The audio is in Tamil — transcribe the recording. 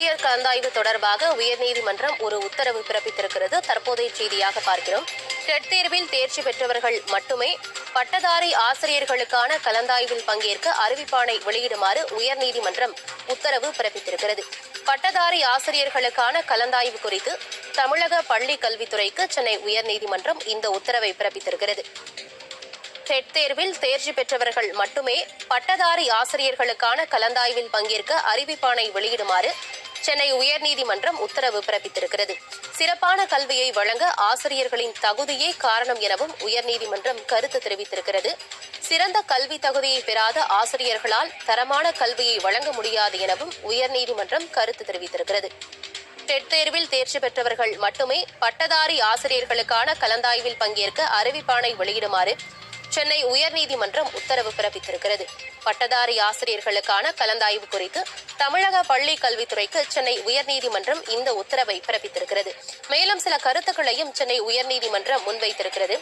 ஊழியர் கலந்தாய்வு தொடர்பாக உயர்நீதிமன்றம் ஒரு உத்தரவு பிறப்பித்திருக்கிறது. தற்போதைய செய்தியாக பார்க்கிறோம். டெட் தேர்வில் தேர்ச்சி பெற்றவர்கள் மட்டுமே பட்டதாரி ஆசிரியர்களுக்கான கலந்தாய்வில் பங்கேற்க அறிவிப்பாணை வெளியிடுமாறு உயர்நீதிமன்றம் உத்தரவு பிறப்பித்திருக்கிறது. பட்டதாரி ஆசிரியர்களுக்கான கலந்தாய்வு குறித்து தமிழக பள்ளி கல்வித்துறைக்கு சென்னை உயர்நீதிமன்றம் இந்த உத்தரவை பிறப்பித்திருக்கிறது. டெட் தேர்வில் தேர்ச்சி பெற்றவர்கள் மட்டுமே பட்டதாரி ஆசிரியர்களுக்கான கலந்தாய்வில் பங்கேற்க அறிவிப்பாணை வெளியிடுமாறு சென்னை உயர்நீதிமன்றம் உத்தரவு பிறப்பித்திருக்கிறது. சிறப்பான கல்வியை வழங்க ஆசிரியர்களின் தகுதியே காரணம் எனவும் உயர்நீதிமன்றம் கருத்து தெரிவித்திருக்கிறது. சிறந்த கல்வி தகுதியை பெறாத ஆசிரியர்களால் தரமான கல்வியை வழங்க முடியாது எனவும் உயர்நீதிமன்றம் கருத்து தெரிவித்திருக்கிறது. டெட் தேர்வில் தேர்ச்சி பெற்றவர்கள் மட்டுமே பட்டதாரி ஆசிரியர்களுக்கான கலந்தாய்வில் பங்கேற்க அறிவிப்பாணை வெளியிடுமாறு சென்னை உயர்நீதிமன்றம் உத்தரவு பிறப்பித்திருக்கிறது. பட்டதாரி ஆசிரியர்களுக்கான கலந்தாய்வு குறித்து தமிழக பள்ளி கல்வித்துறைக்கு சென்னை உயர்நீதிமன்றம் இந்த உத்தரவை பிறப்பித்திருக்கிறது. மேலும் சில கருத்துக்களையும் சென்னை உயர்நீதிமன்றம் முன்வைத்திருக்கிறது.